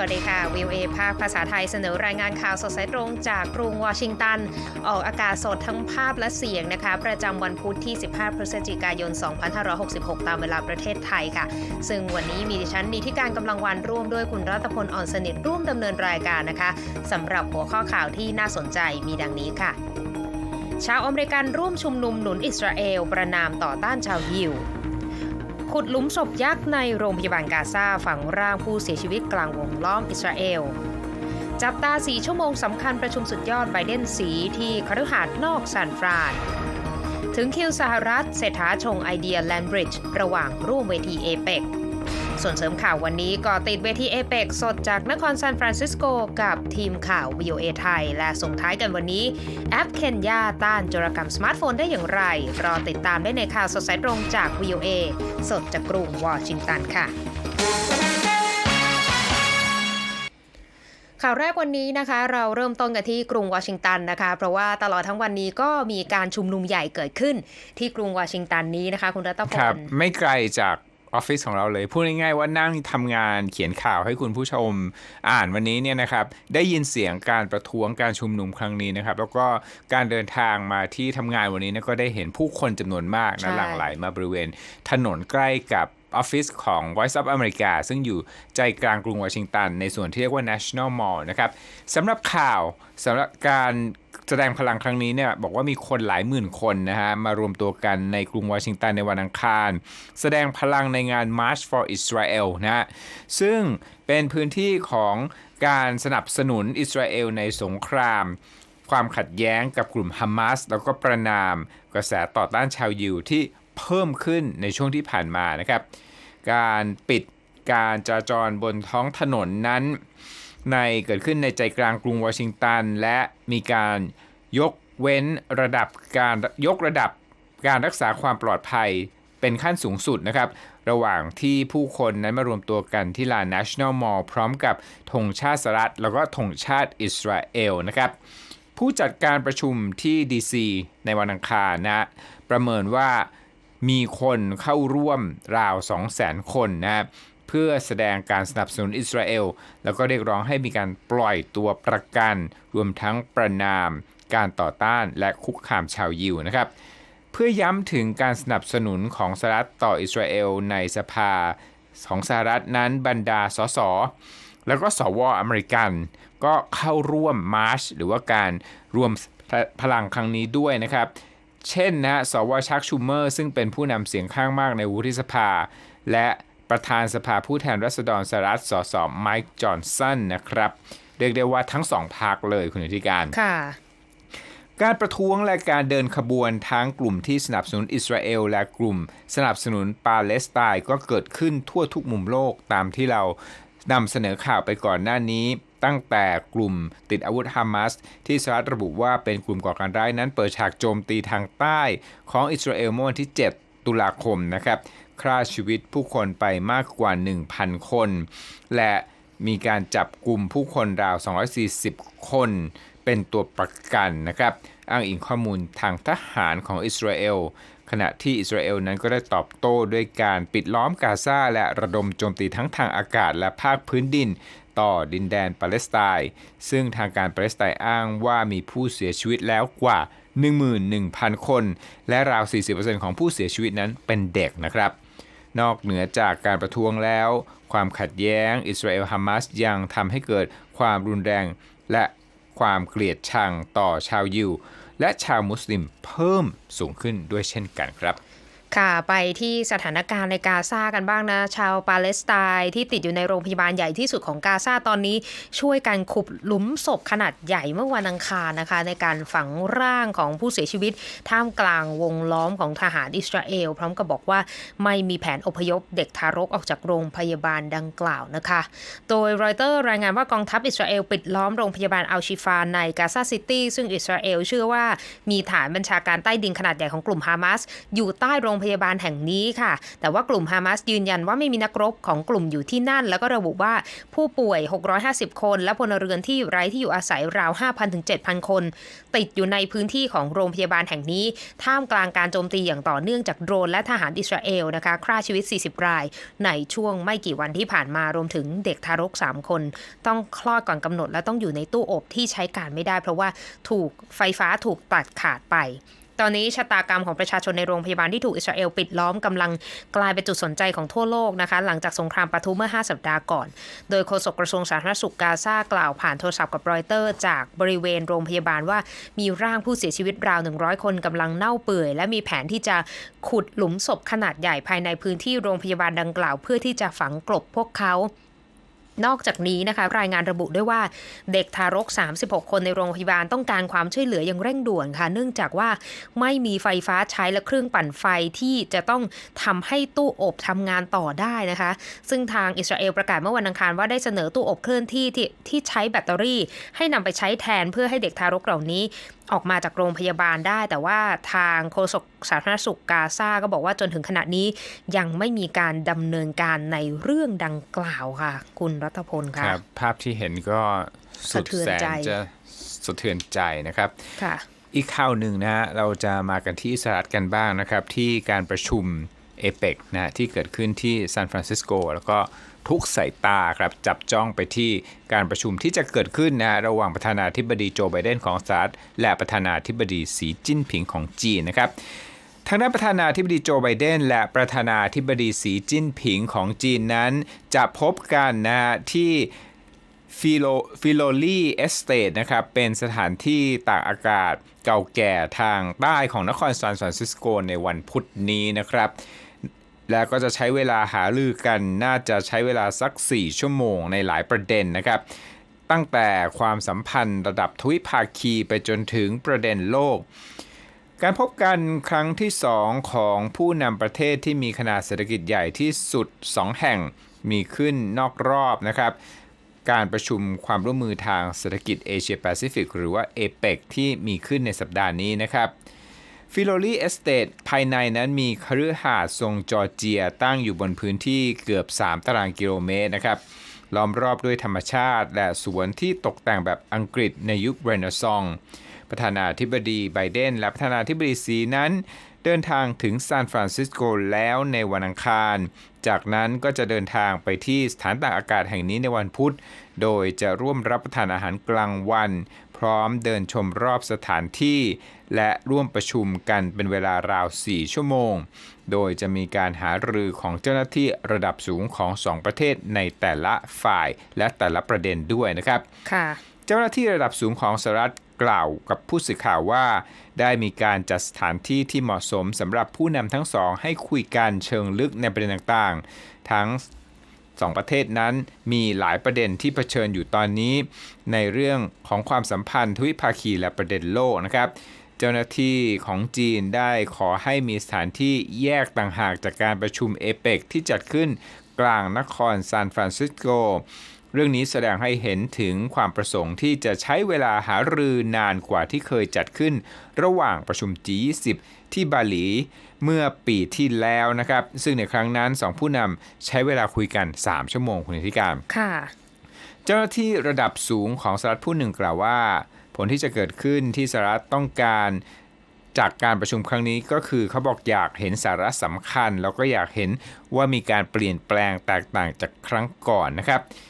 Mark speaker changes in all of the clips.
Speaker 1: สวัสดีค่ะวิวเอภาคภาษาไทยเสนอรายงานข่าวสดสายตรงจากกรุงวอชิงตัน ออกอากาศสดทั้งภาพและเสียงนะคะ ประจำวันพุธที่ 15 พฤศจิกายน 2566 ตามเวลาประเทศไทยค่ะ ซึ่งวันนี้มีดิฉันนีที่การกำลังวันร่วมด้วยคุณรัตพลอ่อนสนิทร่วมดำเนินรายการนะคะสำหรับหัวข้อข่าวที่น่าสนใจมีดังนี้ค่ะ ชาวอเมริกันร่วมชุมนุมหนุนอิสราเอล ประนามต่อต้านชาวยิว ขุดหลุมศพยักษ์ในโรงพยาบาลกาซาฝังร่างผู้เสียชีวิตกลางวงล้อมอิสราเอล จับตาสีชั่วโมงสำคัญประชุมสุดยอดไบเดนสีที่คฤหาสน์นอกซานฟราน ถึงคิวสหรัฐเศรษฐาชงไอเดียแลนบริดจ์ระหว่างร่วมเวทีเอเปก ส่วนเสริมข่าววันนี้ก็ติดเวทีเอเปกสดจากนครซานฟรานซิสโกกับทีมข่าว VOA ไทย และส่งท้ายกันวันนี้ แอปเคนยาต้านโจรกรรมสมาร์ทโฟนได้อย่างไร รอติดตามได้ในข่าวสดสายตรงจาก VOA สดจากกรุงวอชิงตันค่ะข่าวแรกวันนี้นะคะเราเริ่มต้นกันที่กรุงวอชิงตันนะคะเพราะว่าตลอดทั้งวันนี้ก็มีการชุมนุมใหญ่เกิดขึ้น ที่กรุงวอชิงตันนี้นะคะ คุณรัตพ
Speaker 2: ครับ
Speaker 1: ล
Speaker 2: ไม่ไกลจาก ออฟฟิศของเราเลย พูดง่ายๆว่านั่งทำงานเขียนข่าวให้คุณผู้ชมอ่านวันนี้เนี่ยนะครับ ได้ยินเสียงการประท้วงการชุมนุมครั้งนี้นะครับ แล้วก็การเดินทางมาที่ทำงานวันนี้เนยก็ได้เห็นผู้คนจำนวนมาก
Speaker 1: ใช่
Speaker 2: นะหลั่งไหลมาบริเวณถนนใกล้กับ ออฟฟิศของ Voice of America ซึ่งอยู่ใจกลางกรุงวอชิงตัน ในส่วนที่เรียกว่า National Mall นะครับสำหรับข่าวสำหรับการแสดงพลังครั้งนี้เนี่ยบอกว่ามีคนหลายหมื่นคนนะฮะ มารวมตัวกันในกรุงวอชิงตันในวันอังคาร แสดงพลังในงาน March for Israel นะฮะซึ่งเป็นพื้นที่ของการสนับสนุนอิสราเอลในสงคราม ความขัดแย้งกับกลุ่มฮามาสแล้วก็ประนามกระแสต่อต้านชาวยิวที่เพิ่มขึ้นในช่วงที่ผ่านมานะครับ การปิดการจราจรบนท้องถนนนั้น ในเกิดขึ้นในใจกลางกรุงวอชิงตัน และมีการยกเว้นระดับการยกระดับการรักษาความปลอดภัยเป็นขั้นสูงสุดนะครับ ระหว่างที่ผู้คนนั้นมารวมตัวกันที่ลาน National Mall พร้อมกับธงชาติสหรัฐแล้วก็ธงชาติอิสราเอลนะครับผู้จัดการประชุมที่ดีซีในวันอังคารนะ ประเมินว่า มีคนเข้าร่วมราว 200,000 คนนะเพื่อแสดงการสนับสนุนอิสราเอล แล้วก็เรียกร้องให้มีการปล่อยตัวประกัน รวมทั้งประนาม การต่อต้านและคุกคามชาวยิวนะครับเพื่อย้ำถึงการสนับสนุนของสหรัฐต่ออิสราเอลในสภาของสหรัฐนั้นบรรดาสสแล้วก็สวอเมริกัน ก็เข้าร่วมมาร์ชหรือว่าการรวมพลังครั้งนี้ด้วยนะครับ เช่นนะสวชักชูเมอร์ซึ่งเป็นผู้นำเสียงข้างมากในวุฒิสภา และประธานสภาผู้แทนราษฎรสหรัฐสสไมค์จอห์นสันนะครับ เรียกได้ว่าทั้งสองพรรคเลยคุณอธิการ
Speaker 1: ค่ะ
Speaker 2: การประท้วงและการเดินขบวนทั้งกลุ่มที่สนับสนุนอิสราเอลและกลุ่มสนับสนุนปาเลสไตน์ก็เกิดขึ้นทั่วทุกมุมโลกตามที่เรานำเสนอข่าวไปก่อนหน้านี้ ตั้งแต่กลุ่มติดอาวุธฮามาสที่สหรัฐระบุว่าเป็นกลุ่มก่อการร้ายนั้นเปิดฉากโจมตีทางใต้ของอิสราเอลเมื่อวันที่ 7 ตุลาคมนะครับฆ่าชีวิตผู้คนไปมากกว่า 1,000 คน และมีการจับกลุ่มผู้คนราว 240 คนเป็นตัวประกันนะครับ อ้างอิงข้อมูลทางทหารของอิสราเอลขณะที่อิสราเอลนั้นก็ได้ตอบโต้ด้วยการปิดล้อมกาซาและระดมโจมตีทั้งทางอากาศและภาคพื้นดิน ต่อดินแดนปาเลสไตน์ซึ่งทางการปาเลสไตน์อ้างว่ามีผู้เสียชีวิตแล้วกว่า 11,000 คน และราว 40%ของผู้เสียชีวิตนั้นเป็นเด็กนะครับ นอกเหนือจากการประท้วงแล้ว ความขัดแย้งอิสราเอลฮามาสยังทำให้เกิดความรุนแรงและความเกลียดชังต่อชาวยิว และชาวมุสลิมเพิ่มสูงขึ้นด้วยเช่นกันครับ
Speaker 1: ค่ะไปที่สถานการณ์ในกาซากันบ้างนะ ชาวปาเลสไตน์ที่ติดอยู่ในโรงพยาบาลใหญ่ที่สุดของกาซาตอนนี้ช่วยกันขุดหลุมศพขนาดใหญ่เมื่อวันอังคารนะคะ ในการฝังร่างของผู้เสียชีวิต ท่ามกลางวงล้อมของทหารอิสราเอล พร้อมกับบอกว่าไม่มีแผนอพยพเด็กทารกออกจากโรงพยาบาลดังกล่าวนะคะ โดยรอยเตอร์รายงานว่ากองทัพอิสราเอลปิดล้อมโรงพยาบาลอัลชิฟานในกาซาซิตี้ซึ่งอิสราเอลเชื่อว่ามีฐานบัญชาการใต้ดินขนาดใหญ่ของกลุ่มฮามาสอยู่ใต้โรงพยาบาลแห่งนี้ค่ะ แต่ว่ากลุ่มฮามาสยืนยันว่าไม่มีนักรบของกลุ่มอยู่ที่นั่น แล้วก็ระบุว่าผู้ป่วย 650 คน และพลเรือนที่ไร้ที่อยู่อาศัยราว 5,000ถึง7,000 คน ติดอยู่ในพื้นที่ของโรงพยาบาลแห่งนี้ ท่ามกลางการโจมตีอย่างต่อเนื่องจากโดรนและทหารอิสราเอลนะคะฆ่าชีวิต 40 ราย ในช่วงไม่กี่วันที่ผ่านมารวมถึงเด็กทารก 3 คน ต้องคลอดก่อนกำหนดและต้องอยู่ในตู้อบที่ใช้การไม่ได้ เพราะว่าถูกไฟฟ้าถูกตัดขาดไป ตอนนี้ชะตากรรมของประชาชนในโรงพยาบาลที่ถูกอิสราเอลปิดล้อมกำลังกลายเป็นจุดสนใจของทั่วโลกนะคะ หลังจากสงครามปะทุเมื่อ 5 สัปดาห์ก่อน โดยโฆษกกระทรวงสาธารณสุขกาซากล่าวผ่านโทรศัพท์กับรอยเตอร์ จากบริเวณโรงพยาบาลว่ามีร่างผู้เสียชีวิตราว 100 คนกำลังเน่าเปื่อย และมีแผนที่จะขุดหลุมศพขนาดใหญ่ภายในพื้นที่โรงพยาบาลดังกล่าว เพื่อที่จะฝังกลบพวกเขา นอกจากนี้นะคะ รายงานระบุด้วยว่าเด็กทารก 36 คนในโรงพยาบาลต้องการความช่วยเหลืออย่างเร่งด่วนค่ะ เนื่องจากว่าไม่มีไฟฟ้าใช้และเครื่องปั่นไฟที่จะต้องทำให้ตู้อบทำงานต่อได้นะคะ ซึ่งทางอิสราเอลประกาศเมื่อวันอังคารว่าได้เสนอตู้อบเคลื่อนที่ที่ที่ใช้แบตเตอรี่ ให้นำไปใช้แทนเพื่อให้เด็กทารกเหล่านี้ ออกมาจากโรงพยาบาลได้ แต่ว่าทางโฆษกสาธารณสุขกาซาก็บอกว่าจนถึงขณะนี้ยังไม่มีการดำเนินการในเรื่องดังกล่าวค่ะ คุณรัฐพล
Speaker 2: ค
Speaker 1: ค่ะ
Speaker 2: รับภาพที่เห็นก็สุด
Speaker 1: สะเทือน
Speaker 2: แสน
Speaker 1: ใจ
Speaker 2: จะสะเทือนใจนะครับ
Speaker 1: ค่ะ
Speaker 2: อีกข่าวหนึ่งนะฮะเราจะมากันที่สหรัฐกันบ้างนะครับ ที่การประชุมเอเปกนะฮะที่เกิดขึ้นที่ซานฟรานซิสโกแล้วก็ ทุกสายตาครับจับจ้องไปที่การประชุมที่จะเกิดขึ้นนะระหว่างประธานาธิบดีโจไบเดนของสหรัฐและประธานาธิบดีสีจิ้นผิงของจีนนะครับทางด้านประธานาธิบดีโจไบเดน และประธานาธิบดีสีจิ้นผิงของจีนนั้น จะพบกันนะฮะที่ฟิโลฟิโลลีเอสเตทนะครับเป็นสถานที่ตากอากาศเก่าแก่ทางใต้ของนครซานฟรานซิสโกในวันพุธนี้นะครับ แล้วก็จะใช้เวลาหารือกันน่าจะใช้เวลาสัก 4 ชั่วโมงในหลายประเด็นนะครับ ตั้งแต่ความสัมพันธ์ระดับทวิภาคีไปจนถึงประเด็นโลก การพบกันครั้งที่ 2 ของผู้นำประเทศที่มีขนาดเศรษฐกิจใหญ่ที่สุด 2 แห่งมีขึ้นนอกรอบนะครับ การประชุมความร่วมมือทางเศรษฐกิจเอเชียแปซิฟิกหรือว่าเอเปกที่มีขึ้นในสัปดาห์นี้นะครับ ฟิโลลีเอสเตทภายในนั้นมีคฤหาสน์ทรงจอร์เจียตั้งอยู่บนพื้นที่เกือบ 3 ตารางกิโลเมตรนะครับ ล้อมรอบด้วยธรรมชาติ และสวนที่ตกแต่งแบบอังกฤษในยุคเรเนซองส์ประธานาธิบดีไบเดน และประธานาธิบดีสีนั้น เดินทางถึงซานฟรานซิสโกแล้วในวันอังคาร จากนั้นก็จะเดินทางไปที่สถานตากอากาศแห่งนี้ในวันพุธ โดยจะร่วมรับประทานอาหารกลางวัน พร้อมเดินชมรอบสถานที่ และร่วมประชุมกันเป็นเวลาราว 4 ชั่วโมง โดยจะมีการหารือของเจ้าหน้าที่ระดับสูงของสองประเทศในแต่ละฝ่ายและแต่ละประเด็นด้วยนะครับ
Speaker 1: ค่ะ
Speaker 2: เจ้าหน้าที่ระดับสูงของสหรัฐกล่าวกับผู้สื่อข่าวว่า ได้มีการจัดสถานที่ที่เหมาะสมสำหรับผู้นำทั้งสองให้คุยกันเชิงลึกในประเด็นต่างๆ ทั้ง สองประเทศนั้น มีหลายประเด็นที่เผชิญอยู่ตอนนี้ ในเรื่องของความสัมพันธ์ทวิภาคีและประเด็นโลกนะครับเจ้าหน้าที่ของจีนได้ขอให้มีสถานที่แยกต่างหากจากการประชุมเอเปกที่จัดขึ้นกลางนครซานฟรานซิสโก เรื่องนี้แสดงให้เห็นถึงความประสงค์ที่จะใช้เวลาหารือนานกว่าที่เคยจัดขึ้น ระหว่างประชุม G20 ที่บาหลีเมื่อปีที่แล้วนะครับ ซึ่งในครั้งนั้นสองผู้นำใช้เวลาคุยกัน 3 ชั่วโมงคุณนิติการ
Speaker 1: ค่ะ
Speaker 2: เจ้าหน้าที่ระดับสูงของสหรัฐผู้หนึ่งกล่าวว่า ผลที่จะเกิดขึ้นที่สหรัฐต้องการจากการประชุมครั้งนี้ก็คือเขาบอกอยากเห็นสาระสำคัญ แล้วก็อยากเห็นว่ามีการเปลี่ยนแปลงแตกต่างจากครั้งก่อนนะครับเ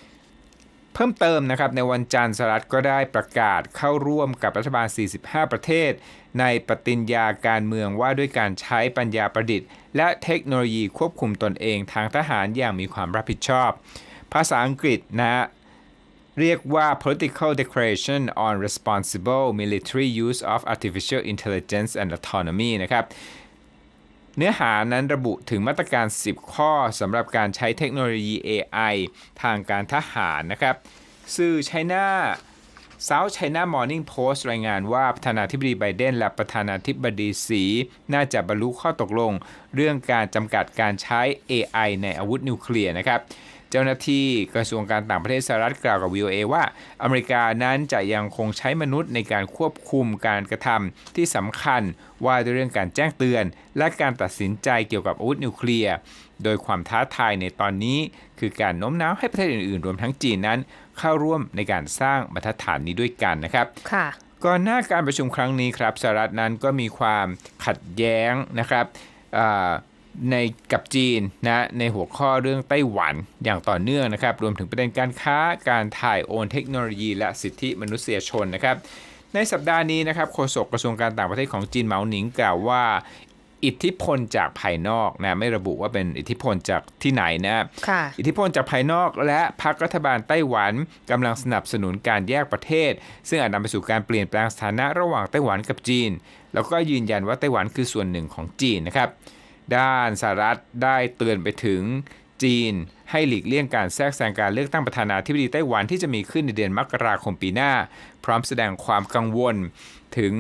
Speaker 2: พิ่มเติมนะครับในวันจันทร์สหรัฐก็ได้ประกาศเข้าร่วมกับรัฐบาล 45 ประเทศ ในปฏิญญาการเมืองว่าด้วยการใช้ปัญญาประดิษฐ์ และเทคโนโลยีควบคุมตนเองทางทหารอย่างมีความรับผิดชอบ ภาษาอังกฤษนะฮะเรียกว่า political declaration on responsible military use of artificial intelligence and autonomy นะครับ เนื้อหานั้นระบุถึงมาตรการ 10 ข้อสำหรับการใช้เทคโนโลยี AI ทางการทหารนะครับ สื่อไชน่า South China Morning Post รายงานว่าประธานาธิบดีไบเดนและประธานาธิบดีสี น่าจะบรรลุข้อตกลง เรื่องการจำกัดการใช้ AI ในอาวุธนิวเคลียร์นะครับ เจ้าหน้าที่กระทรวงการต่างประเทศสหรัฐกล่าวกับ VOA ว่า อเมริกานั้นจะยังคงใช้มนุษย์ในการควบคุมการกระทำที่สำคัญว่าด้วยเรื่องการแจ้งเตือน และการตัดสินใจเกี่ยวกับอาวุธนิวเคลียร์ โดยความท้าทายในตอนนี้ คือการโน้มน้าวให้ประเทศอื่นๆ รวมทั้งจีนนั้น เข้าร่วมในการสร้างบรรทัดฐานนี้ด้วยกันนะครับ
Speaker 1: ค่ะ
Speaker 2: ก่อนหน้าการประชุมครั้งนี้ครับสหรัฐนั้นก็มีความขัดแย้งนะครับอ่า ในกับจีนนะในหัวข้อเรื่องไต้หวันอย่างต่อเนื่องนะครับ รวมถึงประเด็นการค้าการถ่ายโอนเทคโนโลยี และสิทธิมนุษยชนนะครับ ในสัปดาห์นี้นะครับโฆษกกระทรวงการต่างประเทศของจีนเหมาหนิงกล่าวว่าอิทธิพลจากภายนอกนะไม่ระบุว่าเป็นอิทธิพลจากที่ไหนนะ
Speaker 1: ค่ะ
Speaker 2: อิทธิพลจากภายนอกและพรรครัฐบาลไต้หวันกำลังสนับสนุนการแยกประเทศ ซึ่งอาจนำไปสู่การเปลี่ยนแปลงสถานะระหว่างไต้หวันกับจีน แล้วก็ยืนยันว่าไต้หวันคือส่วนหนึ่งของจีนนะครับ ด้านสหรัฐได้เตือนไปถึงจีน ให้หลีกเลี่ยงการแทรกแซงการเลือกตั้งประธานาธิบดีไต้หวันที่จะมีขึ้นในเดือนมกราคมปีหน้า พร้อมแสดงความกังวล ถึง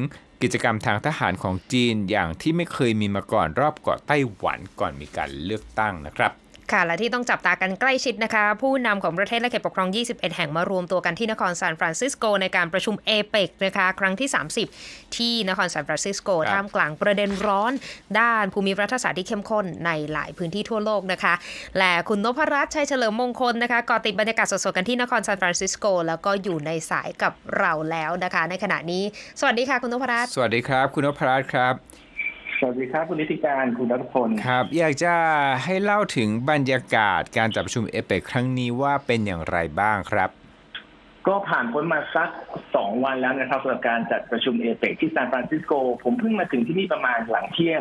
Speaker 2: กิจกรรมทางทหารของจีนอย่างที่ไม่เคยมีมาก่อนรอบเกาะไต้หวันก่อนมีการเลือกตั้งนะครับ
Speaker 1: ค่ะและที่ต้องจับตากันใกล้ชิดนะคะ ผู้นำของประเทศและเขตปกครอง 21 แห่งมารวมตัวกันที่นครซานฟรานซิสโกในการประชุมเอเปกนะคะ ครั้งที่ 30 ที่นครซานฟรานซิสโก
Speaker 2: ครับ
Speaker 1: ท่ามกลางประเด็นร้อน ด้านภูมิรัฐศาสตร์ที่เข้มข้นในหลายพื้นที่ทั่วโลกนะคะ และคุณนพรัตน์ชัยเฉลิมมงคลนะคะก่อติดบรรยากาศสดๆกันที่นครซานฟรานซิสโกแล้วก็อยู่ในสายกับเราแล้วนะคะ ในขณะนี้ สวัสดีค่ะคุณนพรัตน์
Speaker 2: สวัสดีครับ คุณนพรัตน์ครับ
Speaker 3: สวัสดีครับคุณนิติการคุณรัตพล
Speaker 2: ครับ อยากจะให้เล่าถึงบรรยากาศการจัดประชุมเอเปกครั้งนี้ว่าเป็นอย่างไรบ้างครับ
Speaker 3: ก็ผ่านพ้นมาสักสองวันแล้วนะครับสำหรับการจัดประชุมเอเปกที่ซานฟรานซิสโก ผมเพิ่งมาถึงที่นี่ประมาณหลังเที่ยง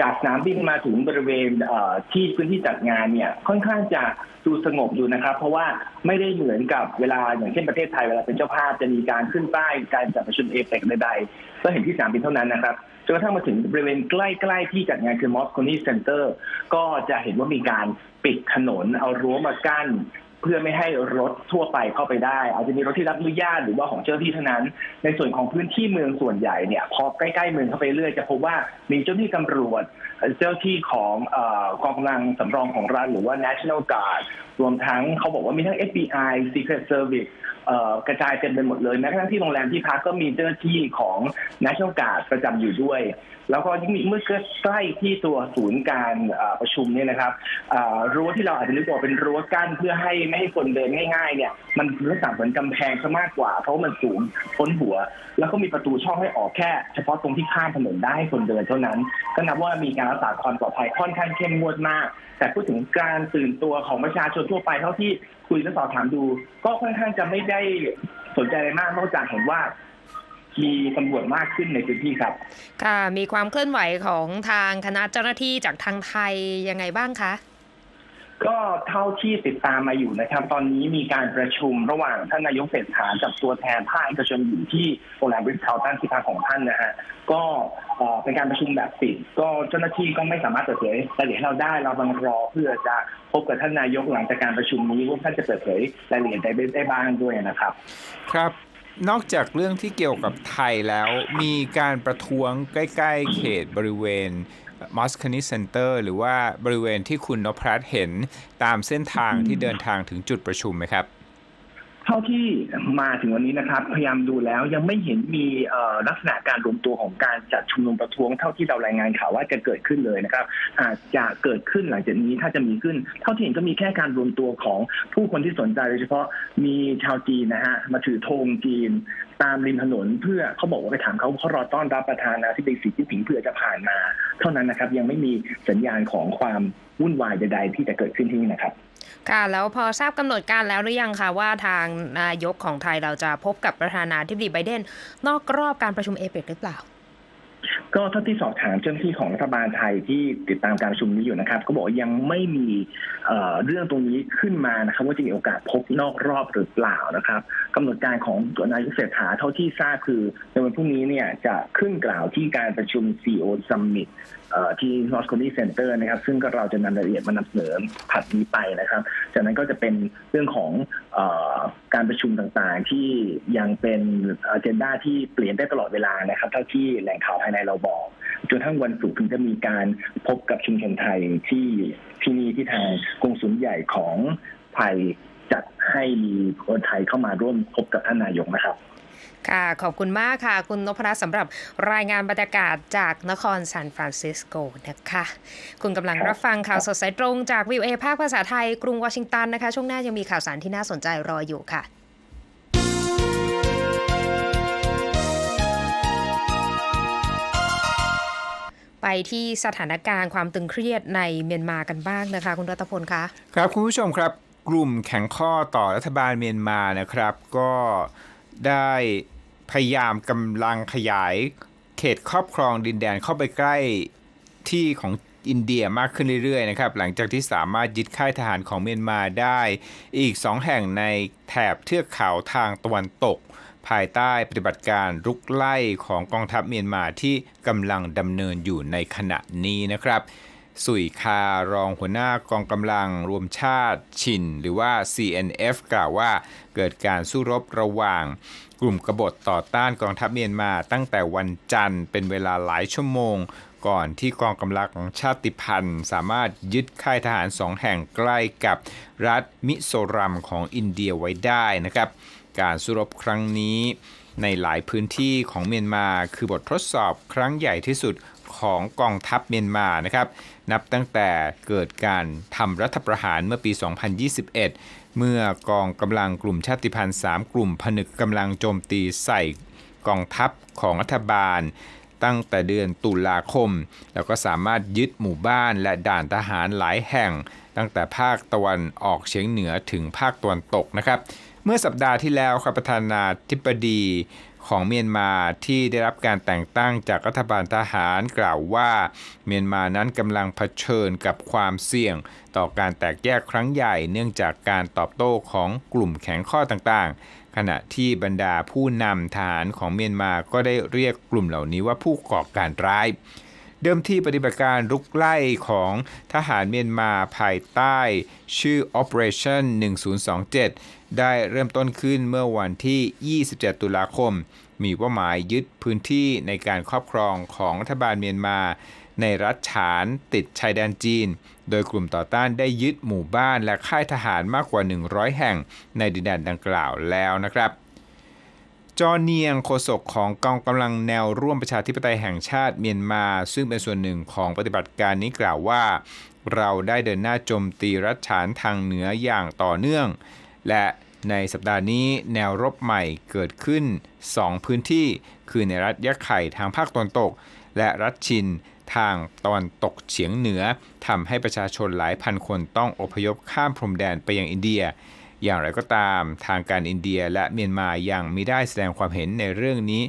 Speaker 3: จากสนามบินมาถึงบริเวณเอ่อที่พื้นที่จัดงานเนี่ยค่อนข้างจะดูสงบอยู่นะครับ เพราะว่าไม่ได้เหมือนกับเวลาอย่างเช่นประเทศไทยเวลาเป็นเจ้าภาพจะมีการขึ้นป้ายการจัดประชุมเอเปกใดๆก็เห็นที่สนามบินเท่านั้นนะครับ จนกระทั่งมาถึงบริเวณใกล้ๆที่จัดงานคือมอสโคนีเซ็นเตอร์ก็จะเห็นว่ามีการปิดถนนเอารั้วมากั้น เพื่อไม่ให้รถทั่วไปเข้าไปได้ อาจจะมีรถที่รับอนุญาตหรือว่าของเจ้าหน้าที่เท่านั้น ในส่วนของพื้นที่เมืองส่วนใหญ่เนี่ยพอใกล้ๆเมืองเข้าไปเรื่อยจะพบว่ามีเจ้าหน้าที่ตำรวจ เจ้าหน้าที่ของกองกำลังสำรองของรัฐหรือว่า National Guard รวมทั้งเขาบอกว่ามีทั้ง FBI Secret Service กระจายเต็มไปหมดเลยแม้กระทั่งที่โรงแรมที่พักก็มีเจ้าหน้าที่ของ National Guard ประจำอยู่ด้วย แล้วก็ยิ่งมีเมื่อใกล้ที่ตัวศูนย์การประชุมเนี่ยนะครับรั้วที่เราอาจจะนึกว่าเป็นรั้วกั้นเพื่อให้ไม่ให้คนเดินง่ายๆ เนี่ย มันลักษณะเหมือนกำแพงซะมากกว่า เพราะมันสูงพ้นหัว แล้วก็มีประตูช่องให้ออกแค่ เฉพาะตรงที่ข้ามถนนได้ให้คนเดินเท่านั้น ก็นับว่ามีการรักษาความปลอดภัยค่อนข้างเข้มงวดมาก แต่พูดถึงการตื่นตัวของประชาชนทั่วไปเท่าที่คุยและสอบถามดู ก็ค่อนข้างจะไม่ได้สนใจอะไรมากนอกจากเห็นว่ามีตำรวจมากขึ้นในพื้นที่ครับ
Speaker 1: ค่ะ มีความเคลื่อนไหวของทางคณะเจ้าหน้าที่จากทางไทยยังไงบ้างคะ
Speaker 3: ก็เท่าที่ติดตามมาอยู่นะครับ ตอนนี้มีการประชุมระหว่างท่านนายกเศรษฐากับตัวแทนภาคเอกชนอยู่ที่โรงแรมบริสทาวตันที่พักของท่านนะฮะก็เป็นการประชุมแบบปิด ก็เจ้าหน้าที่ก็ไม่สามารถเปิดเผยรายละเอียดให้เราได้เรากำลังรอเพื่อจะพบกับท่านนายกหลังจากการประชุมนี้ว่าท่านจะเปิดเผยรายละเอียดได้บ้างด้วยนะครับ
Speaker 2: ครับนอกจากเรื่องที่เกี่ยวกับไทยแล้วมีการประท้วงใกล้ ๆ เขตบริเวณ มอสคานิเซ็นเตอร์หรือว่าบริเวณที่คุณนพรัตน์เห็นตามเส้นทางที่เดินทางถึงจุดประชุมไหมครับ
Speaker 3: เท่าที่มาถึงวันนี้นะครับ พยายามดูแล้วยังไม่เห็นมีเอ่อลักษณะการรวมตัวของการจัดชุมนุมประท้วงเท่าที่เรารายงานข่าวว่าจะเกิดขึ้นเลยนะครับ อาจจะเกิดขึ้นหลังจากนี้ถ้าจะมีขึ้น เท่าที่เห็นก็มีแค่การรวมตัวของผู้คนที่สนใจโดยเฉพาะมีชาวจีนนะฮะมาถือธงจีน ตามริมถนนเพื่อเขาบอกว่าไปถามเขาเขารอต้อนรับประธานาธิบดีสีจิ้นผิงเพื่อจะผ่านมา เท่านั้นนะครับยังไม่มีสัญญาณของความวุ่นวายใดๆที่จะเกิดขึ้นที่นี่นะครับ
Speaker 1: ค่ะ แล้วพอทราบกำหนดการแล้วหรือยังคะว่าทางนายกของไทยเราจะพบกับประธานาธิบดีไบเดนนอกรอบการประชุมเอเปกหรือเปล่า
Speaker 3: ก็เท่าที่สอบถามเจ้าหน้าที่ของรัฐบาลไทยที่ติดตามการประชุมนี้อยู่นะครับ ก็บอกว่ายังไม่มีเเรื่องตรงนี้ขึ้นมานะครับ ว่าจะมีโอกาสพบนอกรอบหรือเปล่านะครับกำหนดการของตัวนายกเศรษฐาเท่าที่ทราบคือในวันพรุ่งนี้เนี่ยจะขึ้นกล่าวที่การประชุม CEO Summit ที่ North County Center นะครับ ซึ่งก็เราจะนำรายละเอียดมานำเสนอผัดนี้ไปนะครับ จากนั้นก็จะเป็นเรื่องของอการประชุมต่างๆ ที่ยังเป็นอ g e n d a ที่เปลี่ยนได้ตลอดเวลานะครับเท่าที่แหล่งข่าวภายในเราบอก จนทั้งวันศุกร์ถึงจะมีการพบกับชุมชนไทยที่ที่นี่ที่ทางกงสุลใหญ่ของไภัยจัดให้มีคนไทยเข้ามาร่วมพบกับท่านนายกนะครับ
Speaker 1: ค่ะ ขอบคุณมากค่ะ คุณนพรัตน์สำหรับรายงานบรรยากาศจากนครซานฟรานซิสโกนะคะ คุณกำลัง
Speaker 3: ครับ
Speaker 1: รับฟังข่าวสดสายตรงจากวิวเอภาคภาษาไทย กรุงวอชิงตันนะคะ ช่วงหน้ายังมีข่าวสารที่น่าสนใจรออยู่ค่ะไปที่สถานการณ์ความตึงเครียดในเมียนมากันบ้างนะคะ คุณรัตพลคะ
Speaker 2: ครับคุณผู้ชมครับ กลุ่มแข็งข้อต่อรัฐบาลเมียนมานะครับ ก็ ได้พยายามกำลังขยายเขตครอบครองดินแดนเข้าไปใกล้ที่ของอินเดียมากขึ้นเรื่อยๆนะครับ หลังจากที่สามารถยึดค่ายทหารของเมียนมาได้ อีกสองแห่งในแถบเทือกเขาทางตะวันตก ภายใต้ปฏิบัติการรุกไล่ของกองทัพเมียนมาที่กำลังดำเนินอยู่ในขณะนี้นะครับ สุยคารองหัวหน้ากองกำลังรวมชาติชิน หรือว่า CNF กล่าวว่าเกิดการสู้รบระหว่างกลุ่มกบฏต่อต้านกองทัพเมียนมาตั้งแต่วันจันทร์เป็นเวลาหลายชั่วโมง ก่อนที่กองกำลังชาติพันธุ์ สามารถยึดค่ายทหารสองแห่งใกล้กับรัฐมิโซรัมของอินเดียไว้ได้นะครับ การสู้รบครั้งนี้ในหลายพื้นที่ของเมียนมาคือบททดสอบครั้งใหญ่ที่สุด ของกองทัพเมียนมานะครับ นับตั้งแต่เกิดการทำรัฐประหารเมื่อปี 2021 เมื่อกองกำลังกลุ่มชาติพันธุ์ 3 กลุ่มผนึกกำลังโจมตีใส่กองทัพของรัฐบาล ตั้งแต่เดือนตุลาคม แล้วก็สามารถยึดหมู่บ้านและด่านทหารหลายแห่ง ตั้งแต่ภาคตะวันออกเฉียงเหนือถึงภาคตะวันตกนะครับ เมื่อสัปดาห์ที่แล้วครับประธานาธิบดี ของเมียนมาที่ได้รับการแต่งตั้งจากรัฐบาลทหารกล่าวว่า เมียนมานั้นกำลังเผชิญกับความเสี่ยง ต่อการแตกแยกครั้งใหญ่เนื่องจากการตอบโต้ของกลุ่มแข็งข้อต่างๆ ขณะที่บรรดาผู้นำทหารของเมียนมาก็ได้เรียกกลุ่มเหล่านี้ว่าผู้ก่อการร้าย เดิมที่ปฏิบัติการรุกไล่ของทหารเมียนมาภายใต้ชื่อ Operation 1027 ได้เริ่มต้นขึ้นเมื่อวันที่ 27 ตุลาคม มีเป้าหมายยึดพื้นที่ในการครอบครองของรัฐบาลเมียนมาในรัฐฉานติดชายแดนจีน โดยกลุ่มต่อต้านได้ยึดหมู่บ้านและค่ายทหารมากกว่า 100 แห่งในดินแดนดังกล่าวแล้วนะครับ จอเนียงโฆษกของกองกำลังแนวร่วมประชาธิปไตยแห่งชาติเมียนมา ซึ่งเป็นส่วนหนึ่งของปฏิบัติการนี้กล่าวว่า เราได้เดินหน้าโจมตีรัฐฉานทางเหนืออย่างต่อเนื่อง และในสัปดาห์นี้แนวรบใหม่เกิดขึ้น 2 พื้นที่ คือในรัฐยะไข่ทางภาคตะวันตก และรัฐชินทางตะวันตกเฉียงเหนือทำให้ประชาชนหลายพันคนต้องอพยพข้ามพรมแดนไปยังอินเดีย อย่างไรก็ตามทางการอินเดียและเมียนมายังไม่ได้แสดงความเห็นในเรื่องนี้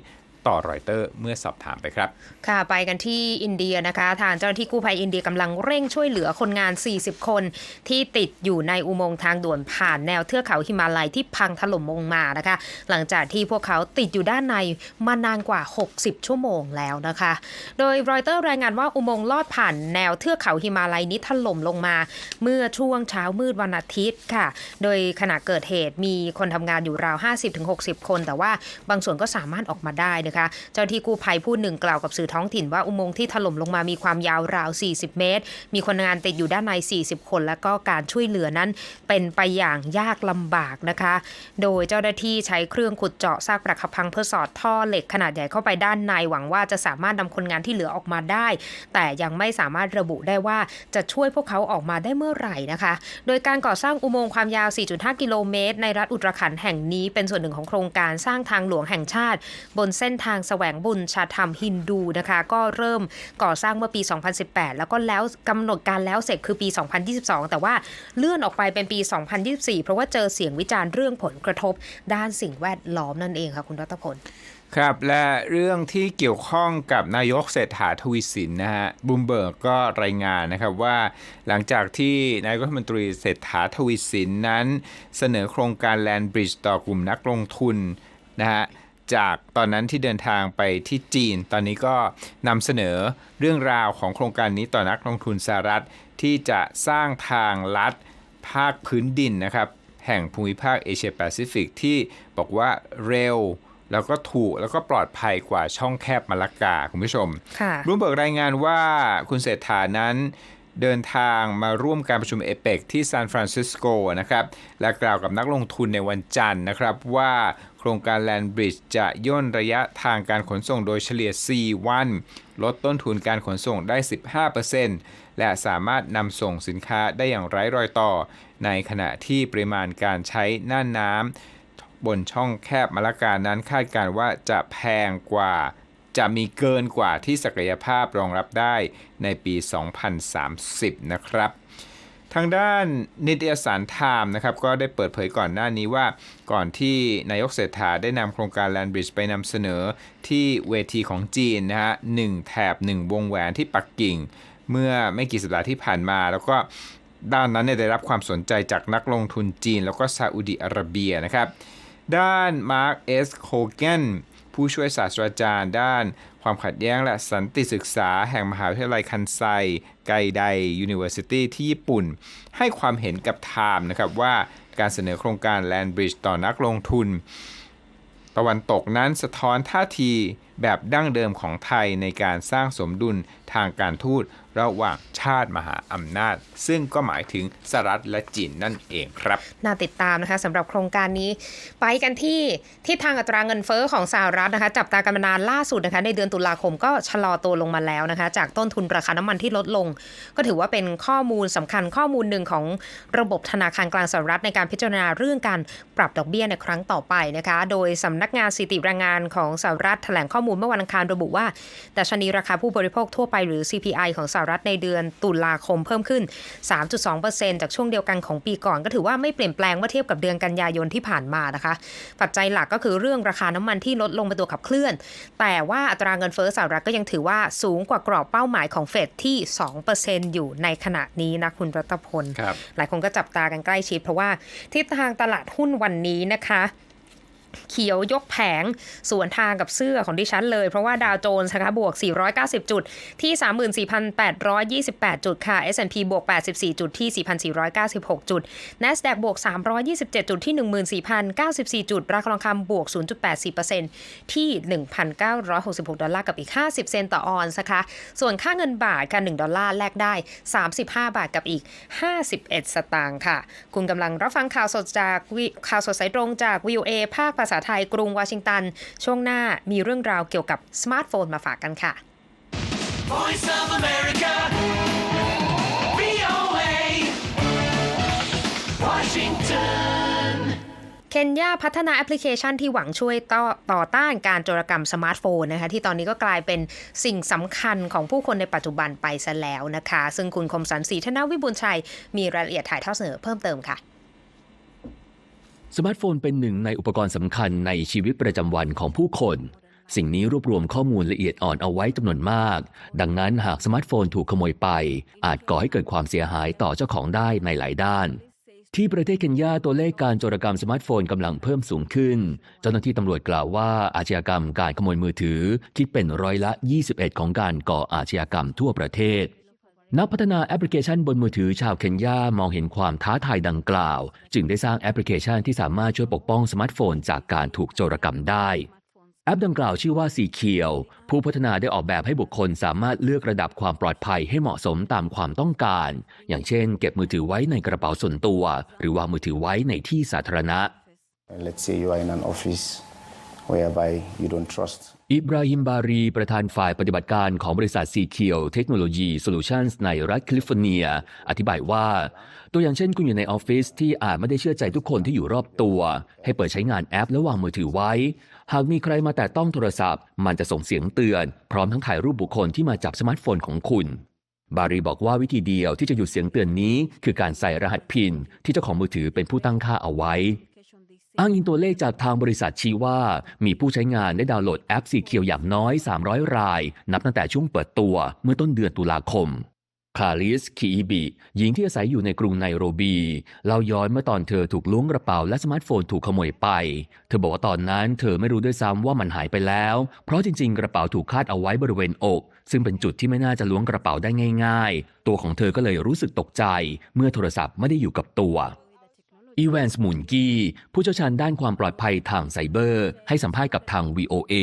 Speaker 2: ต่อรอยเตอร์เมื่อสอบถามไปครับ
Speaker 1: ค่ะไปกันที่อินเดียนะคะ ทางเจ้าหน้าที่กู้ภัยอินเดียกำลังเร่งช่วยเหลือคนงาน 40 คน ที่ติดอยู่ในอุโมงค์ทางด่วนผ่านแนวเทือกเขาหิมาลัยที่พังถล่มลงมานะคะ หลังจากที่พวกเขาติดอยู่ด้านในมานานกว่า 60 ชั่วโมงแล้วนะคะ โดยรอยเตอร์รายงานว่าอุโมงค์ลอดผ่านแนวเทือกเขาหิมาลัยนี้ถล่มลงมา เมื่อช่วงเช้ามืดวันอาทิตย์ค่ะ โดยขณะเกิดเหตุมีคนทำงานอยู่ราว 50-60 คน แต่ว่าบางส่วนก็สามารถออกมาได้นะคะเจ้าหน้าที่กู้ภัยผู้หนึ่งกล่าวกับสื่อท้องถิ่นว่าอุโมงค์ที่ถล่มลงมามีความยาวราว 40 เมตร มีคนงานติดอยู่ด้านใน 40 คน แล้วก็การช่วยเหลือนั้นเป็นไปอย่างยากลำบากนะคะ โดยเจ้าหน้าที่ใช้เครื่องขุดเจาะซากปรักหักพังเพื่อสอดท่อเหล็กขนาดใหญ่เข้าไปด้านในหวังว่าจะสามารถนำคนงานที่เหลือออกมาได้ แต่ยังไม่สามารถระบุได้ว่าจะช่วยพวกเขาออกมาได้เมื่อไหร่นะคะ โดยการก่อสร้างอุโมงค์ความยาว 4.5 กิโลเมตร ในรัฐอุตรขันธ์แห่งนี้เป็นส่วนหนึ่งของโครงการสร้างทางหลวงแห่งชาติ บนเส้นทางแสวงบุญชาธรรมฮินดูนะคะ ก็เริ่มก่อสร้างเมื่อปี 2018 แล้วก็แล้วกำหนดการแล้วเสร็จคือปี 2022 แต่ว่าเลื่อนออกไปเป็นปี 2024 เพราะว่าเจอเสียงวิจารณ์เรื่องผลกระทบด้านสิ่งแวดล้อมนั่นเองค่ะคุณรัตพล
Speaker 2: ครับและเรื่องที่เกี่ยวข้องกับนายกเศรษฐาทวีสินนะฮะบูมเบิร์กก็รายงานนะครับว่า หลังจากที่นายกรัฐมนตรีเศรษฐาทวีสินนั้น เสนอโครงการแลนบริดจ์ต่อกลุ่มนักลงทุนนะฮะ จากตอนนั้นที่เดินทางไปที่จีน ตอนนี้ก็นำเสนอเรื่องราวของโครงการนี้ต่อนักลงทุนสหรัฐ ที่จะสร้างทางลัดภาคพื้นดินนะครับ แห่งภูมิภาคเอเชียแปซิฟิกที่บอกว่าเร็วแล้วก็ถูกแล้วก็ปลอดภัยกว่าช่องแคบมาลากาคุณผู้ชม
Speaker 1: ค่ะ
Speaker 2: รูมเบิร์กรายงานว่าคุณเศรษฐานั้น เดินทางมาร่วมการประชุมเอเปกที่ซานฟรานซิสโกนะครับและกล่าวกับนักลงทุนในวันจันทร์นะครับว่าโครงการ Land Bridge จะย่นระยะทางการขนส่งโดยเฉลี่ย 4 วัน ลดต้นทุนการขนส่งได้ 15%และสามารถนำส่งสินค้าได้อย่างไร้รอยต่อ ในขณะที่ปริมาณการใช้น่านน้ำบนช่องแคบมะละกานั้นคาดการณ์ว่าจะแพงกว่า จะมีเกินกว่าที่ศักยภาพรองรับได้ในปี 2030 นะครับทางด้านนิตยสารไทม์นะครับก็ได้เปิดเผยก่อนหน้านี้ว่า ก่อนที่นายกเศรษฐาได้นำโครงการ Land Bridge ไปนำเสนอที่เวทีของจีนนะฮะหนึ่งแถบหนึ่งวงแหวนที่ปักกิ่ง เมื่อไม่กี่สัปดาห์ที่ผ่านมา แล้วก็ด้านนั้นได้รับความสนใจจากนักลงทุนจีน แล้วก็ซาอุดิอาระเบียนะครับ ด้านมาร์คเอสโคเกน ผู้ช่วยศาสตราจารย์ด้าน ความขัดแย้งและสันติศึกษาแห่งมหาวิทยาลัยคันไซ ไกไดยูนิเวอร์ซิตี้ที่ญี่ปุ่น ให้ความเห็นกับไทม์นะครับว่าการเสนอโครงการแลนบริดจ์ต่อนักลงทุน ตะวันตกนั้นสะท้อนท่าที แบบดั้งเดิมของไทยในการสร้างสมดุลทางการทูตระหว่างชาติมหาอำนาจ ซึ่งก็หมายถึงสหรัฐและจีนนั่นเองครับ
Speaker 1: น่าติดตามนะคะสำหรับโครงการนี้ ไปกันที่ทิศทางอัตราเงินเฟ้อของสหรัฐนะคะ จับตากันมานานล่าสุดนะคะในเดือนตุลาคมก็ชะลอตัวลงมาแล้วนะคะ จากต้นทุนราคาน้ำมันที่ลดลง ก็ถือว่าเป็นข้อมูลสำคัญข้อมูลหนึ่งของระบบธนาคารกลางสหรัฐในการพิจารณาเรื่องการปรับดอกเบี้ยในครั้งต่อไปนะคะ โดยสำนักงานสถิติแรงงานของสหรัฐแถลงข้อมูลเมื่อวันอังคารระบุว่าดัชนีราคาผู้บริโภคทั่วไปหรือ CPI ของสหรัฐในเดือนตุลาคมเพิ่มขึ้น 3.2%จากช่วงเดียวกันของปีก่อน ก็ถือว่าไม่เปลี่ยนแปลงเมื่อเทียบกับเดือนกันยายนที่ผ่านมานะคะ ปัจจัยหลักก็คือเรื่องราคาน้ำมันที่ลดลงเป็นตัวขับเคลื่อน แต่ว่าอัตราเงินเฟ้อสหรัฐก็ยังถือว่าสูงกว่ากรอบเป้าหมายของเฟดที่ 2%อยู่ในขณะนี้นะคุณรัตพล
Speaker 2: ครับ
Speaker 1: หลายคนก็จับตากันใกล้ชิดเพราะว่าทิศทางตลาดหุ้นวันนี้นะคะ เขียวยกแผงสวนทางกับเสื้อของดิฉันเลย เพราะว่าดาวโจนส์นะคะบวก 490 จุดที่ 34,828 จุดค่ะ S&P บวก 84 จุดที่ 4,496 จุด NASDAQ บวก 327 จุดที่ 14,094 จุด ราคาทองคำบวก 0.84%ที่ 1,966 ดอลลาร์กับอีก 50 เซนต์ต่อออนซ์นะคะส่วนค่าเงินบาทค่ะ1ดอลลาร์แลกได้ 35 บาทกับอีก 51 สตางค์ค่ะ คุณกำลังรับฟังข่าวสดจากข่าวสดสายตรงจาก VOA ภาคภาษาไทยกรุงวอชิงตัน ช่วงหน้ามีเรื่องราวเกี่ยวกับสมาร์ทโฟนมาฝากกันค่ะ
Speaker 4: Voice of America. VOA. Washington.
Speaker 1: เคนยาพัฒนาแอปพลิเคชันที่หวังช่วยต่อต่อต้านการโจรกรรมสมาร์ทโฟนนะคะที่ตอนนี้ก็กลายเป็นสิ่งสำคัญของผู้คนในปัจจุบันไปซะแล้วนะคะ ซึ่งคุณคมสันต์ศรีธนวิบูลย์ชัย มีรายละเอียดถ่ายทอดเสนอเพิ่มเติมค่ะ
Speaker 5: สมาร์ทโฟนเป็นหนึ่งในอุปกรณ์สำคัญในชีวิตประจำวันของผู้คน สิ่งนี้รวบรวมข้อมูลละเอียดอ่อนเอาไว้จำนวนมาก ดังนั้นหากสมาร์ทโฟนถูกขโมยไป อาจก่อให้เกิดความเสียหายต่อเจ้าของได้ในหลายด้าน ที่ประเทศเคนยาตัวเลขการโจรกรรมสมาร์ทโฟนกำลังเพิ่มสูงขึ้น เจ้าหน้าที่ตำรวจกล่าวว่าอาชญากรรมการขโมยมือถือ คิดเป็นร้อยละ 21 ของการก่ออาชญากรรมทั่วประเทศ นักพัฒนาแอปพลิเคชันบนมือถือชาวเคนยามองเห็นความท้าทายดังกล่าว จึงได้สร้างแอปพลิเคชันที่สามารถช่วยปกป้องสมาร์ทโฟนจากการถูกโจรกรรมได้ แอปดังกล่าวชื่อว่าสีเขียว ผู้พัฒนาได้ออกแบบให้บุคคลสามารถเลือกระดับความปลอดภัยให้เหมาะสมตามความต้องการ อย่างเช่น เก็บมือถือไว้ในกระเป๋าส่วนตัว หรือวางมือถือไว้ในที่สาธารณะ
Speaker 6: Let's say you are in an office whereby you don't trust
Speaker 5: อิบราฮิมบารี ประธานฝ่ายปฏิบัติการของบริษัทซีเคียวเทคโนโลยีโซลูชันส์ในรัฐแคลิฟอร์เนีย อธิบายว่า ตัวอย่างเช่นคุณอยู่ในออฟฟิศที่อาจไม่ได้เชื่อใจทุกคนที่อยู่รอบตัว ให้เปิดใช้งานแอปและวางมือถือไว้ หากมีใครมาแตะต้องโทรศัพท์ มันจะส่งเสียงเตือน พร้อมทั้งถ่ายรูปบุคคลที่มาจับสมาร์ทโฟนของคุณ บารีบอกว่าวิธีเดียวที่จะหยุดเสียงเตือนนี้ คือการใส่รหัสพินที่เจ้าของมือถือเป็นผู้ตั้งค่าเอาไว้ อ้างอิงตัวเลขจากทางบริษัทชี้ว่า มีผู้ใช้งานได้ดาวน์โหลดแอปสีเขียวอย่างน้อย 300 ราย นับตั้งแต่ช่วงเปิดตัวเมื่อต้นเดือนตุลาคมคาลิสคีอีบิหญิงที่อาศัยอยู่ในกรุงไนโรบีเล่าย้อนเมื่อตอนเธอถูกล้วงกระเป๋าและสมาร์ทโฟนถูกขโมยไป เธอบอกว่าตอนนั้นเธอไม่รู้ด้วยซ้ำว่ามันหายไปแล้ว เพราะจริงๆ กระเป๋าถูกคาดเอาไว้บริเวณอก ซึ่งเป็นจุดที่ไม่น่าจะล้วงกระเป๋าได้ง่าย ๆ ตัวของเธอก็เลยรู้สึกตกใจ เมื่อโทรศัพท์ไม่ได้อยู่กับตัว อีแวนส์มุนกี้ผู้เชี่ยวชาญด้านความปลอดภัยทางไซเบอร์ ให้สัมภาษณ์กับทาง VOA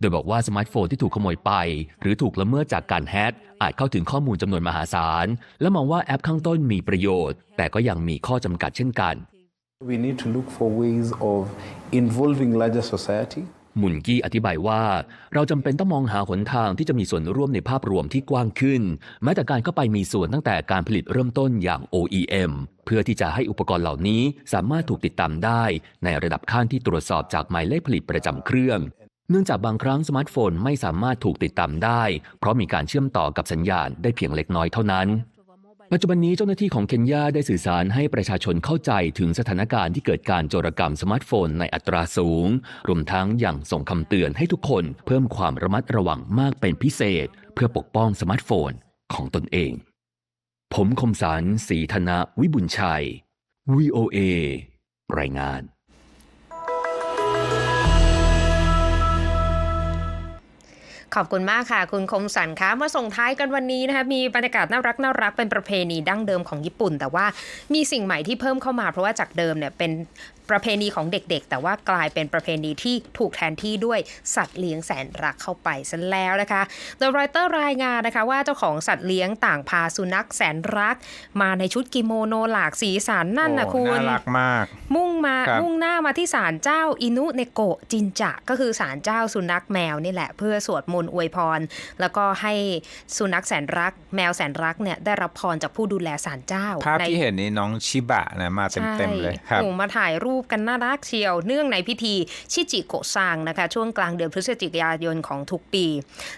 Speaker 5: โดยบอกว่าสมาร์ทโฟนที่ถูกขโมยไป หรือถูกละเมิดจากการแฮกอาจเข้าถึงข้อมูลจำนวนมหาศาล และมองว่าแอปข้างต้นมีประโยชน์ แต่ก็ยังมีข้อจำกัดเช่นกัน
Speaker 6: We need to look for ways of involving larger society.
Speaker 5: มุนกี้อธิบายว่า เราจำเป็นต้องมองหาหนทางที่จะมีส่วนร่วมในภาพรวมที่กว้างขึ้น แม้แต่การเข้าไปมีส่วนตั้งแต่การผลิตเริ่มต้นอย่าง OEM เพื่อที่จะให้อุปกรณ์เหล่านี้สามารถถูกติดตามได้ ในระดับขั้นที่ตรวจสอบจากหมายเลขผลิตประจำเครื่องเนื่องจากบางครั้งสมาร์ทโฟนไม่สามารถถูกติดตามได้ เพราะมีการเชื่อมต่อกับสัญญาณได้เพียงเล็กน้อยเท่านั้น ปัจจุบันนี้เจ้าหน้าที่ของเคนยาได้สื่อสารให้ประชาชนเข้าใจถึงสถานการณ์ที่เกิดการโจรกรรมสมาร์ทโฟนในอัตราสูง รวมทั้งยังส่งคำเตือนให้ทุกคนเพิ่มความระมัดระวังมากเป็นพิเศษ เพื่อปกป้องสมาร์ทโฟนของตนเอง ผมคมสารสีธนะวิบุญชัย VOA รายงาน
Speaker 1: ขอบคุณมากค่ะ คุณคมสันคะมาส่งท้ายกันวันนี้นะคะมีบรรยากาศน่ารักน่ารักเป็นประเพณีดั้งเดิมของญี่ปุ่น แต่ว่ามีสิ่งใหม่ที่เพิ่มเข้ามาเพราะว่าจากเดิมเนี่ยเป็น ประเพณีของเด็กๆ แต่ว่ากลายเป็นประเพณีที่ถูกแทนที่ด้วยสัตว์เลี้ยงแสนรักเข้าไปซะแล้วนะคะ The Writer รายงานนะคะว่าเจ้าของสัตว์เลี้ยงต่างพาสุนัขแสนรัก มาในชุดกิโมโนหลากสีสันนั่นนะ
Speaker 2: โอ้
Speaker 1: คุณ
Speaker 2: น่ารักมาก
Speaker 1: มุ่งมา
Speaker 2: ครับ
Speaker 1: มุ่งหน้ามาที่ศาลเจ้าอินุเนโกะจินจะก็คือศาลเจ้าสุนัขแมวนี่แหละ เพื่อสวดมนต์อวยพร แล้วก็ให้สุนัขแสนรัก แมวแสนรักเนี่ยได้รับพรจากผู้ดูแลศาลเจ้า
Speaker 2: ภาพ
Speaker 1: ใน
Speaker 2: ที่เห็นนี่น้องชิบะนะมาเต็มๆเลยครับ
Speaker 1: โอ้มาถ่ายรูปกันน่ารักเชียว เนื่องในพิธีชิจิโกซังนะคะ ช่วงกลางเดือนพฤศจิกายนของทุกปี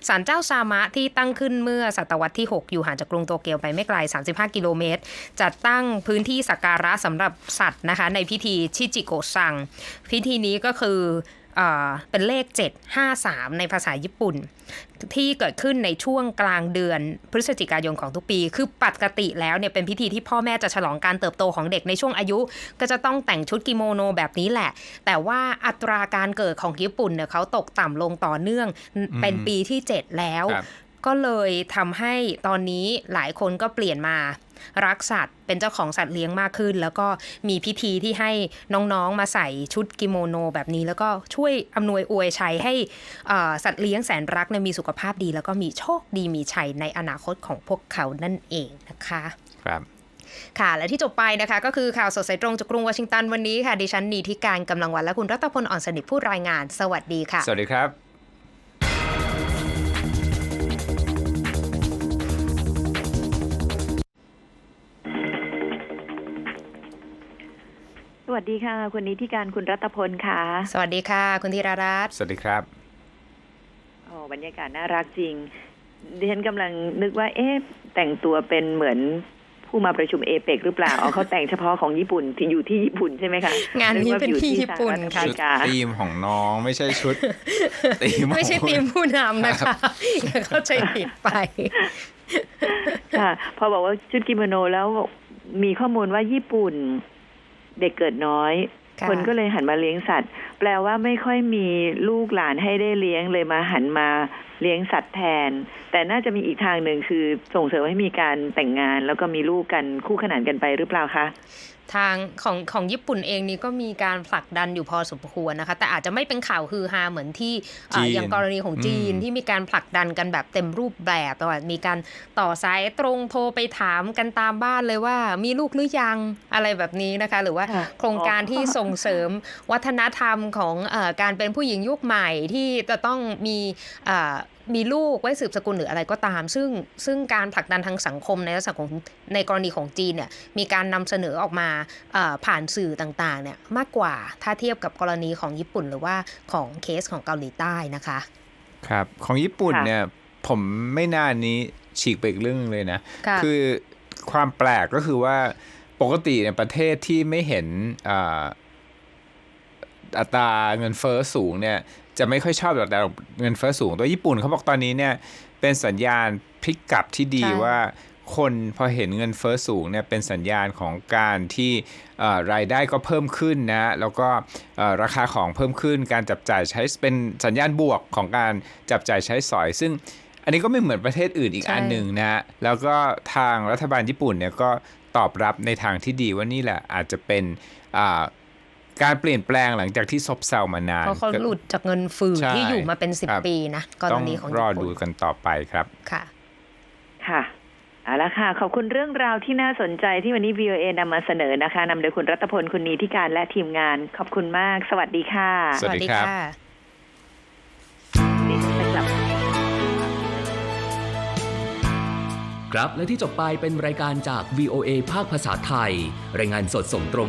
Speaker 1: ศาลเจ้าซามะที่ตั้งขึ้นเมื่อศตวรรษที่ 6 อยู่ห่างจากกรุงโตเกียวไปไม่ไกล 35 กิโลเมตร จัดตั้งพื้นที่สักการะสำหรับสัตว์นะคะในพิธีชิจิโกซัง พิธีนี้ก็คือ เอ่อเป็นเลข 753 ในภาษาญี่ปุ่น ที่เกิดขึ้นในช่วงกลางเดือนพฤศจิกายนของทุกปี คือปกติแล้วเนี่ยเป็นพิธีที่พ่อแม่จะฉลองการเติบโตของเด็กในช่วงอายุ ก็จะต้องแต่งชุดกิโมโนแบบนี้แหละ แต่ว่าอัตราการเกิดของญี่ปุ่นเนี่ยเขาตกต่ำลงต่อเนื่องเป็นปีที่ 7 แล้ว
Speaker 2: ครับ
Speaker 1: ก็เลยทำให้ตอนนี้หลายคนก็เปลี่ยนมา รักสัตว์เป็นเจ้าของสัตว์เลี้ยงมากขึ้น แล้วก็มีพิธีที่ให้น้องๆมาใส่ชุดกิโมโนแบบนี้ แล้วก็ช่วยอำนวยอวยชัยให้เอ่อสัตว์เลี้ยงแสนรักเนี่ยมีสุขภาพดี แล้วก็มีโชคดีมีชัยในอนาคตของพวกเขานั่นเองนะคะ
Speaker 2: ครับ
Speaker 1: ค่ะ และที่จบไปนะคะ ก็คือข่าวสดสายตรงจากกรุงวอชิงตันวันนี้ค่ะ ดิฉันนีทิการกำลังวันและคุณรัตพลอ่อนสนิทผู้รายงาน สวัสดีค่ะ
Speaker 2: สวัสดีครับ
Speaker 7: วัสดีค่ะ คุณนิติการคุณรัตพลค่ะ
Speaker 1: สวัสดีค่ะ คุณธีรารัตน์
Speaker 2: สวัสดีครับ
Speaker 7: โอ้บรรยากาศน่ารักจริงดิฉันกำลังนึกว่า เอ๊ะแต่งตัวเป็นเหมือนผู้มาประชุมเอเปกหรือเปล่าอ๋อเขาแต่งเฉพาะของญี่ปุ่นที่อยู่ที่ญี่ปุ่นใช่ไหมคะ
Speaker 1: งานนี้
Speaker 7: กว่
Speaker 1: เป็น
Speaker 7: อยู่
Speaker 1: ที่ญี่ปุ่น
Speaker 7: สหรัฐอ
Speaker 1: ค่ะ
Speaker 7: เม
Speaker 2: ชุด
Speaker 7: ริกา
Speaker 2: ทีมของน้องไม่ใช่ชุดทีม
Speaker 1: ไม่ใช่
Speaker 2: ของ
Speaker 1: ทีมผู้นำนะคะอย่าเข้าใจผิดไป
Speaker 7: ค่ะพอบอกว่าชุดกิโมโนแล้วมีข้อมูลว่าญี่ปุ่น เด็กเกิดน้อย
Speaker 1: ค่ะ
Speaker 7: คนก็เลยหันมาเลี้ยงสัตว์ แปลว่าไม่ค่อยมีลูกหลานให้ได้เลี้ยงเลยมาหันมาเลี้ยงสัตว์แทน แต่น่าจะมีอีกทางหนึ่งคือส่งเสริมให้มีการแต่งงาน แล้วก็มีลูกกันคู่ขนานกันไปหรือเปล่าคะ
Speaker 1: ทางของของญี่ปุ่นเองนี่ก็มีการผลักดันอยู่พอสมควรนะคะ แต่อาจจะไม่เป็นข่าวฮือฮาเหมือนที่เอ่อ
Speaker 2: จีน
Speaker 1: อย่างกรณีของจีน
Speaker 2: อืม
Speaker 1: ที่มีการผลักดันกันแบบเต็มรูปแบบแต่ว่ามีการต่อสายตรงโทรไปถามกันตามบ้านเลยว่า มีลูกหรือยังอะไรแบบนี้นะคะ หรือว่า
Speaker 7: ค่ะ
Speaker 1: โครงการที่ส่งเสริมวัฒนธรรมของเออการเป็นผู้หญิงยุคใหม่ที่จะต้องมีเอ่อ มีลูกไว้สืบสกุลหรืออะไรก็ตาม ซึ่งซึ่งการผลักดันทางสังคมในลักษณะของในกรณีของจีนเนี่ยมีการนำเสนอออกมาเอ่อผ่านสื่อต่างๆเนี่ยมากกว่าถ้าเทียบกับกรณีของญี่ปุ่น หรือว่าของเคสของเกาหลีใต้นะคะ
Speaker 2: ครับของญี่ปุ่น
Speaker 7: ค่ะ
Speaker 2: เนี่ยผมไม่นานนี้ฉีกไปอีกเรื่องหนึงเลยนะ
Speaker 1: ค่ะ
Speaker 2: คือความแปลกก็คือว่าปกติเนี่ยประเทศที่ไม่เห็น อ่าอัตราเงินเฟ้อสูงเนี่ยจะไม่ค่อยชอบอัตราเงินเฟ้อสูง ตัวญี่ปุ่นเขาบอกตอนนี้เนี่ยเป็นสัญญาณพลิกกลับที่ดี
Speaker 1: ใช่
Speaker 2: ว่าคนพอเห็นเงินเฟ้อสูงเนี่ยเป็นสัญญาณของการที่เอ่อรายได้ก็เพิ่มขึ้นนะแล้วก็เอ่อราคาของเพิ่มขึ้น การจับจ่ายใช้เป็นสัญญาณบวกของการจับจ่ายใช้สอย ซึ่งอันนี้ก็ไม่เหมือนประเทศอื่นอีก
Speaker 1: ใช่
Speaker 2: อันหนึ่งนะแล้วก็ทางรัฐบาลญี่ปุ่นเนี่ยก็ตอบรับในทางที่ดีว่านี่แหละอาจจะเป็นอ่า การเปลี่ยนแปลงหลังจากที่ซบเซามานาน
Speaker 1: เพราะเขาหลุดจากเงินฝืน
Speaker 2: ใช่
Speaker 1: ที่อยู่มาเป็น
Speaker 2: ครับ
Speaker 1: 10ปีนะกร
Speaker 2: ต้อง
Speaker 1: ณีของ
Speaker 2: รอ
Speaker 1: ญี่
Speaker 2: ดู
Speaker 1: ปุ่น
Speaker 2: กันต่อไปครับ
Speaker 1: ค่ะ
Speaker 7: ค่ะเอาละค่ะ ขอบคุณเรื่องราวที่น่าสนใจที่วันนี้ VOA นำมาเสนอนะคะนำโดยคุณรัตพลคุณนีทิการและทีมงาน ขอบคุณมาก สวัสดีค่ะ
Speaker 2: สวัสดีครับ
Speaker 7: ดิฉันจะกลับ
Speaker 5: ครับและที่จบไปเป็นรายการจาก VOA ภาคภาษาไทย รายงานสดส่งตรง